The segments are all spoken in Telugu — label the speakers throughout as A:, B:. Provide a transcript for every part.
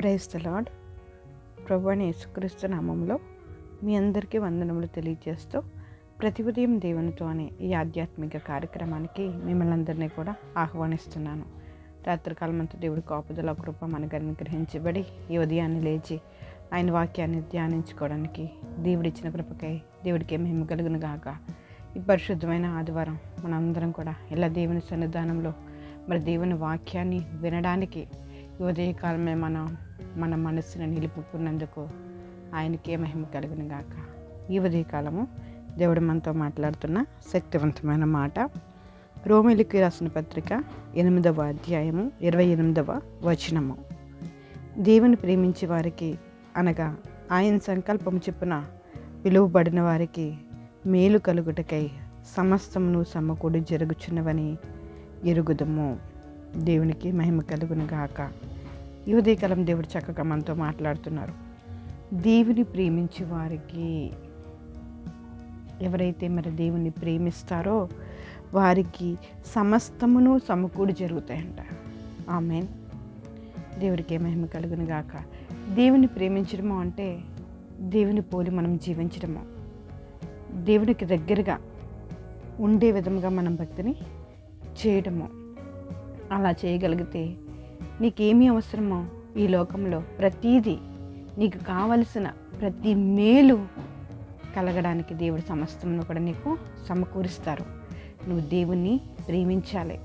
A: ప్రైజ్ ద లాడ్ ప్రభు అని యేసుక్రీస్తు నామంలో మీ అందరికీ వందనములు తెలియజేస్తూ ప్రతి ఉదయం దేవునితో అనే ఈ ఆధ్యాత్మిక కార్యక్రమానికి మిమ్మల్ని అందరినీ కూడా ఆహ్వానిస్తున్నాను. రాత్రికాలమంతా దేవుడి కాపుదల కృప మనకు అనుగ్రహించబడి ఈ ఉదయాన్ని లేచి ఆయన వాక్యాన్ని ధ్యానించుకోవడానికి దేవుడిచ్చిన కృపకై దేవుడికి మేము కలుగును గాక. ఈ పరిశుద్ధమైన ఆదివారం మనందరం కూడా ఇలా దేవుని సన్నిధానంలో మరి దేవుని వాక్యాన్ని వినడానికి ఈ ఉదయకాలమే మనం మన మనసును నిలుపుకున్నందుకు ఆయనకే మహిమ కలుగును గాక. ఈ ఉదయకాలము దేవుడు మనతో మాట్లాడుతున్న శక్తివంతమైన మాట. రోమిలికి రాసిన పత్రిక ఎనిమిదవ అధ్యాయము ఇరవై ఎనిమిదవ వచనము. దేవుని ప్రేమించే వారికి అనగా ఆయన సంకల్పం చెప్పున పిలువబడిన వారికి మేలు కలుగుటకై సమస్తమును సమకూడి జరుగుచున్నవని ఎరుగుదము. దేవునికి మహిమ కలుగును గాక. ఈ ఉదయకాలం దేవుడు చక్కగా మనతో మాట్లాడుతున్నారు. దేవుని ప్రేమించే వారికి ఎవరైతే మరి దేవుని ప్రేమిస్తారో వారికి సమస్తమును సమకూడి జరుగుతాయంట. ఆమెన్. దేవుడికి మహిమ కలుగును గాక. దేవుని ప్రేమించడము అంటే దేవుని పోలి మనం జీవించడము. దేవునికి దగ్గరగా ఉండే విధముగా మనం భక్తిని చేయడము. అలా చేయగలిగితే నీకేమీ అవసరమో ఈ లోకంలో ప్రతీది నీకు కావలసిన ప్రతి మేలు కలగడానికి దేవుడు సమస్తమును కూడా నీకు సమకూరుస్తారు. నువ్వు దేవుణ్ణి ప్రేమించాలి.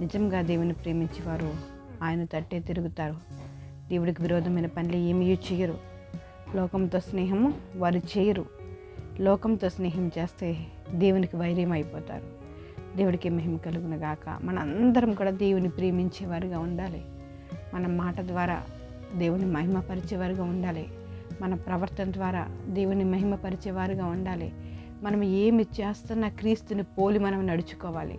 A: నిజంగా దేవుని ప్రేమించేవారు ఆయన తట్టే తిరుగుతారు. దేవుడికి విరోధమైన పనులు ఏమీ చేయరు. లోకంతో స్నేహము వారు చేయరు. లోకంతో స్నేహం చేస్తే దేవునికి వైర్యం అయిపోతారు. దేవుడికి మహిమ కలుగును గాక. మనందరం కూడా దేవుని ప్రేమించేవారుగా ఉండాలి. మన మాట ద్వారా దేవుని మహిమపరిచేవారుగా ఉండాలి. మన ప్రవర్తన ద్వారా దేవుని మహిమపరిచేవారుగా ఉండాలి. మనం ఏమి చేస్తున్న క్రీస్తుని పోలి మనం నడుచుకోవాలి.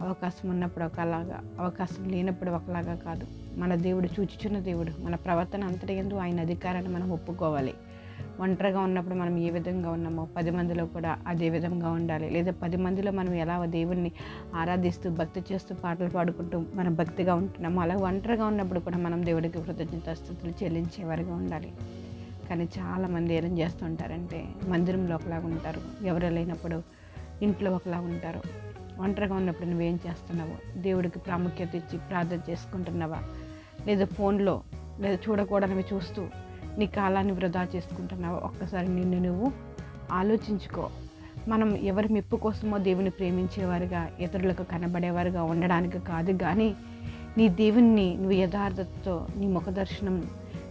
A: అవకాశం ఉన్నప్పుడు ఒకలాగా అవకాశం లేనప్పుడు ఒకలాగా కాదు. మన దేవుడు చూచుచున్న దేవుడు మన ప్రవర్తన అంతటి ఎందు ఆయన అధికారాన్ని మనం ఒప్పుకోవాలి. ఒంటరిగా ఉన్నప్పుడు మనం ఏ విధంగా ఉన్నామో పది మందిలో కూడా అదే విధంగా ఉండాలి. లేదా పది మందిలో మనం ఎలా దేవుణ్ణి ఆరాధిస్తూ భక్తి చేస్తూ పాటలు పాడుకుంటూ మనం భక్తిగా ఉంటున్నామో అలా ఒంటరిగా ఉన్నప్పుడు కూడా మనం దేవుడికి కృతజ్ఞతాస్థుతులు చెల్లించేవారుగా ఉండాలి. కానీ చాలామంది ఏం చేస్తుంటారంటే మందిరంలో ఒకలాగా ఉంటారు. ఎవరు లేనప్పుడు ఇంట్లో ఒకలాగా ఉంటారు. ఒంటరిగా ఉన్నప్పుడు నువ్వేం చేస్తున్నావు? దేవుడికి ప్రాముఖ్యత ఇచ్చి ప్రార్థన చేసుకుంటున్నావా? లేదా ఫోన్లో లేదా చూడకూడనివి చూస్తూ నీ కాలాన్ని వృధా చేసుకుంటున్నావు ఒక్కసారి నిన్ను నువ్వు ఆలోచించుకో. మనం ఎవరి మెప్పు కోసమో దేవుని ప్రేమించేవారుగా ఇతరులకు కనబడేవారుగా ఉండడానికి కాదు కానీ నీ దేవుణ్ణి నువ్వు యథార్థతతో నీ ముఖదర్శనం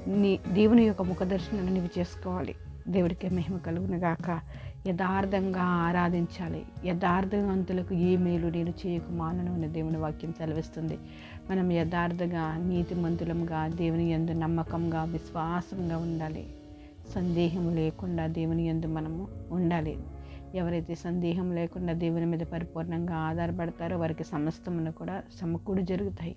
A: నీ దేవుని యొక్క ముఖదర్శనాన్ని నువ్వు చేసుకోవాలి. దేవుడికి మహిమ కలుగునగాక యథార్థంగా ఆరాధించాలి. యథార్థవంతులకు ఏ మేలు నేను చేయకు మానను అని దేవుని వాక్యం సెలవిస్తుంది. మనం యథార్థంగా నీతిమంతులంగా దేవుని ఎందు నమ్మకంగా విశ్వాసంగా ఉండాలి. సందేహం లేకుండా దేవుని ఎందు మనము ఉండాలి. ఎవరైతే సందేహం లేకుండా దేవుని మీద పరిపూర్ణంగా ఆధారపడతారో వారికి సమస్తమును కూడా సమకూడు జరుగుతాయి.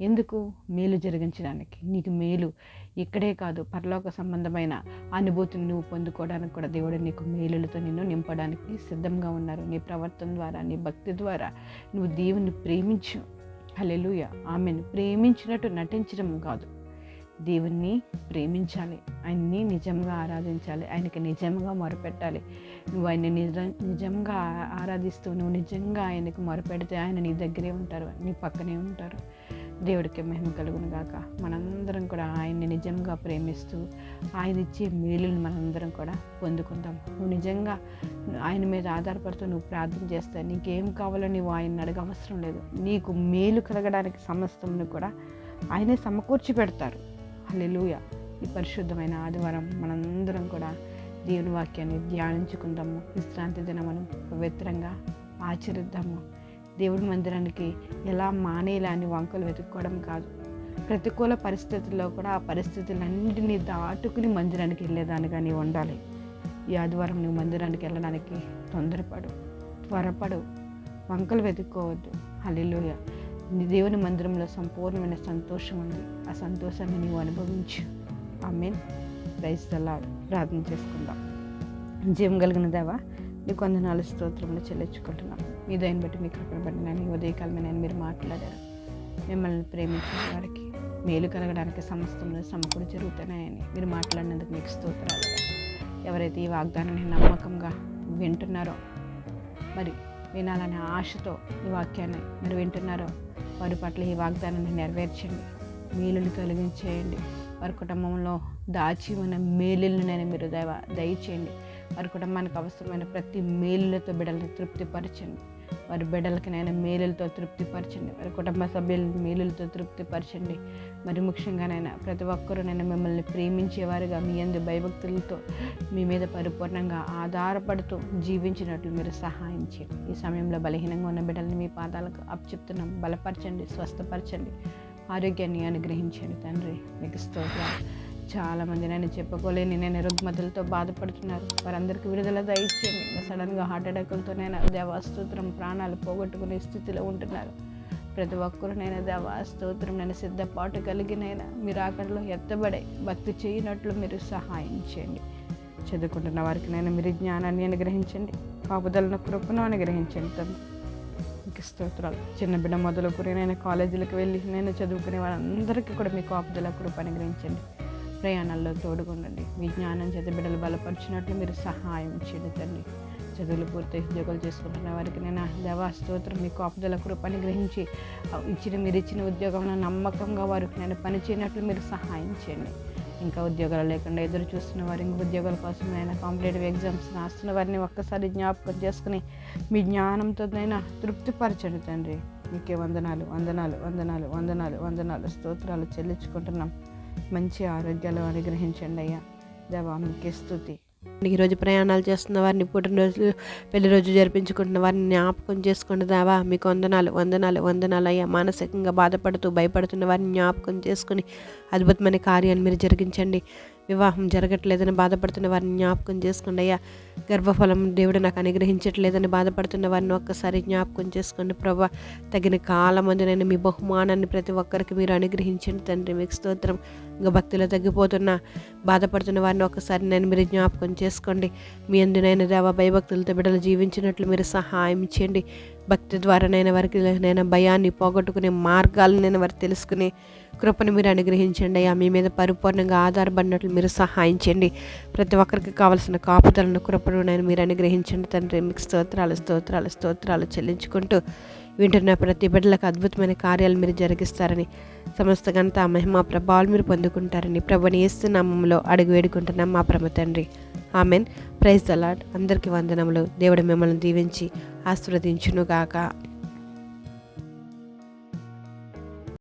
A: ఎందుకు మేలు జరిగించడానికి? నీకు మేలు ఇక్కడే కాదు పరలోక సంబంధమైన అనుభూతిని నువ్వు పొందుకోవడానికి కూడా దేవుడు నీకు మేలులతో నిన్ను నింపడానికి సిద్ధంగా ఉన్నారు. నీ ప్రవర్తన ద్వారా నీ భక్తి ద్వారా నువ్వు దేవుని ప్రేమించు. హలెలుయ ఆమెను. ప్రేమించినట్టు నటించడం కాదు. దేవుణ్ణి ప్రేమించాలి. ఆయన్ని నిజంగా ఆరాధించాలి. ఆయనకి నిజంగా మొరపెట్టాలి. నువ్వు ఆయన నిజ నిజంగా ఆరాధిస్తూ నువ్వు నిజంగా ఆయనకు మొరపెడితే ఆయన నీ దగ్గరే ఉంటారు నీ పక్కనే ఉంటారు. దేవుడికి మహిమ కలుగును గాక. మనందరం కూడా ఆయన్ని నిజంగా ప్రేమిస్తూ ఆయన ఇచ్చే మేలుని మనందరం కూడా పొందుకుందాం. నువ్వు నిజంగా ఆయన మీద ఆధారపడుతూ నువ్వు ప్రార్థన చేస్తే నీకేం కావాలో నువ్వు ఆయన అడగ అవసరం లేదు. నీకు మేలు కలగడానికి సమస్తమును కూడా ఆయనే సమకూర్చి పెడతారు. అల్లెలుయ ఈ పరిశుద్ధమైన ఆదివారం మనందరం కూడా దేవుని వాక్యాన్ని ధ్యానించుకుందాము. విశ్రాంతి దినమును పవిత్రంగా ఆచరిద్దాము. దేవుడి మందిరానికి ఎలా మానేలాని వంకలు వెతుక్కోవడం కాదు. ప్రతికూల పరిస్థితుల్లో కూడా ఆ పరిస్థితులన్నింటినీ దాటుకుని మందిరానికి వెళ్ళేదానిగా నీవు ఉండాలి. ఈ ఆదివారం నువ్వు మందిరానికి వెళ్ళడానికి తొందరపడు త్వరపడు. వంకలు వెతుక్కోవద్దు. హలిలోయ నీ దేవుని మందిరంలో సంపూర్ణమైన సంతోషం ఉంది. ఆ సంతోషాన్ని నీవు అనుభవించు. ఆమెన్. ప్రైజ్ దలాడ్ ప్రార్థన చేసుకుందాం. జీవం కలిగిన దేవా నీకు వందనాలు స్తోత్రంలో చెల్లించుకుంటున్నాం మీ దయని బట్టి మీకు కృపణ నేను ఉదయకాలమే నేను మీరు మాట్లాడారు. మిమ్మల్ని ప్రేమించిన వారికి మేలు కలగడానికి సమస్తంలో సమకూడు జరుగుతున్నాయని మీరు మాట్లాడినందుకు మీకు స్తోత్రాలు. ఎవరైతే ఈ వాగ్దానాన్ని నమ్మకంగా వింటున్నారో మరి వినాలనే ఆశతో ఈ వాక్యాన్ని మీరు వింటున్నారో వారి పట్ల ఈ వాగ్దానాన్ని నెరవేర్చండి. మేలుని కలిగించేయండి. వారి కుటుంబంలో దాచి ఉన్న మేలులను నేను మీరు దయ దయచేయండి. వారి కుటుంబానికి అవసరమైన ప్రతి మేలులతో బిడ్డలను తృప్తిపరచండి. వారి బిడ్డలకి నేను మేలులతో తృప్తిపరచండి. వారి కుటుంబ సభ్యులను మేలులతో తృప్తిపరచండి. మరి ముఖ్యంగానైనా ప్రతి ఒక్కరూ నేను మిమ్మల్ని ప్రేమించేవారుగా మీ అందు భయభక్తులతో మీ మీద పరిపూర్ణంగా ఆధారపడుతూ జీవించినట్లు మీరు సహాయం చేయండి. ఈ సమయంలో బలహీనంగా ఉన్న బిడ్డల్ని మీ పాదాలకు అప్పచెప్తున్నాం. బలపరచండి స్వస్థపరచండి. ఆరోగ్యాన్ని అనుగ్రహించండి తండ్రి. మీకు స్తోత్రాలు. చాలామంది నేను చెప్పుకోలేని నేను రుగ్మతులతో బాధపడుతున్నారు. వారందరికీ విడుదల దయచేయండి. ఇంకా సడన్గా హార్ట్ అటాకులతో నేను దేవాస్తోత్రం ప్రాణాలు పోగొట్టుకునే స్థితిలో ఉంటున్నారు. ప్రతి ఒక్కరు నేను దేవాస్తోత్రం నేను సిద్ధపాటు కలిగినైనా మీరు అక్కడలో ఎత్తబడే భక్తి చేయనట్లు మీరు సహాయం చేయండి. చదువుకుంటున్న వారికి నేను మీరు జ్ఞానాన్ని అనుగ్రహించండి. కాపుదలను కృపను అనుగ్రహించండి తండ్రి మీకు స్తోత్రాలు. చిన్న బిడ్డ మొదలుకొని నేను కాలేజీలకు వెళ్ళి నేను చదువుకునే వాళ్ళందరికీ కూడా మీ కాపుదల కృప అనుగ్రహించండి. ప్రయాణాల్లో తోడుకుండండి మీ జ్ఞానం చేత బిడ్డలు బలపరిచినట్లు మీరు సహాయం చేయండి చదువులు పూర్తి ఉద్యోగాలు చేసుకుంటున్న వారికి నేను దేవా స్తోత్రం. మీ కాపుదల కృపని గ్రహించి ఇచ్చిన మీరు ఇచ్చిన ఉద్యోగంలో నమ్మకంగా వారికి నేను పని చేయనట్లు మీరు సహాయం చేయండి. ఇంకా ఉద్యోగాలు లేకుండా ఎదురు చూస్తున్న వారు ఇంకా ఉద్యోగాల కోసం అయినా కాంపిటేటివ్ ఎగ్జామ్స్ రాస్తున్న వారిని ఒక్కసారి జ్ఞాపకం చేసుకుని మీ జ్ఞానంతోనైనా తృప్తిపరచండి తండ్రి. మీకే వందనాలు వందనాలు వందనాలు వందనాలు వందనాలు. స్తోత్రాలు చెల్లించుకుంటున్నాం. మంచి ఆరోగ్యాలు అనుగ్రహించండి అయ్యా. దేవా మీకే స్థుతి
B: ఈరోజు ప్రయాణాలు చేస్తున్న వారిని పుట్టినరోజు పెళ్ళి రోజు జరిపించుకుంటున్న వారిని జ్ఞాపకం చేసుకోండి దావా. మీకు వందనాలు వందనాలు వందనాలు అయ్యా. మానసికంగా బాధపడుతూ భయపడుతున్న వారిని జ్ఞాపకం చేసుకుని అద్భుతమైన కార్యాన్ని మీరు జరిగించండి. వివాహం జరగట్లేదని బాధపడుతున్న వారిని జ్ఞాపకం చేసుకోండి అయ్యా. గర్భఫలం దేవుడు నాకు అనుగ్రహించట్లేదని బాధపడుతున్న వారిని ఒక్కసారి జ్ఞాపకం చేసుకోండి ప్రభా. తగిన కాలం నేను మీ బహుమానాన్ని ప్రతి ఒక్కరికి మీరు అనుగ్రహించండి తండ్రి మీకు స్తోత్రం. ఇంకా భక్తిలో తగ్గిపోతున్న బాధపడుతున్న వారిని ఒకసారి నేను మీరు జ్ఞాపకం చేసుకోండి. మీ అందునైన దేవ భయభక్తులతో బిడ్డలు జీవించినట్లు మీరు సహాయం చేయండి. భక్తి ద్వారా నేను వారికి నేను భయాన్ని పోగొట్టుకునే మార్గాలను నేను వారు తెలుసుకునే కృపను మీరు అనుగ్రహించండి అయ్యా. మీ మీద పరిపూర్ణంగా ఆధారపడినట్లు మీరు సహాయం చేయండి. ప్రతి ఒక్కరికి కావలసిన కాపుదలను కృపను నేను మీరు అనుగ్రహించండి తండ్రి. మీకు స్తోత్రాలు స్తోత్రాలు స్తోత్రాలు చెల్లించుకుంటూ వింటున్న ప్రతి బిడ్డలకు అద్భుతమైన కార్యాలు మీరు జరిగిస్తారని సమస్త గంట మహిమ ప్రభావాలు మీరు పొందుకుంటారని ప్రభుని నామంలో అడుగు వేడుకుంటున్నాం మా ప్రభు తండ్రి. ఆమెన్. ప్రైజ్ అలాట్ అందరికీ వందనములు. దేవుడు మిమ్మల్ని దీవించి ఆశీర్వదించునుగాక.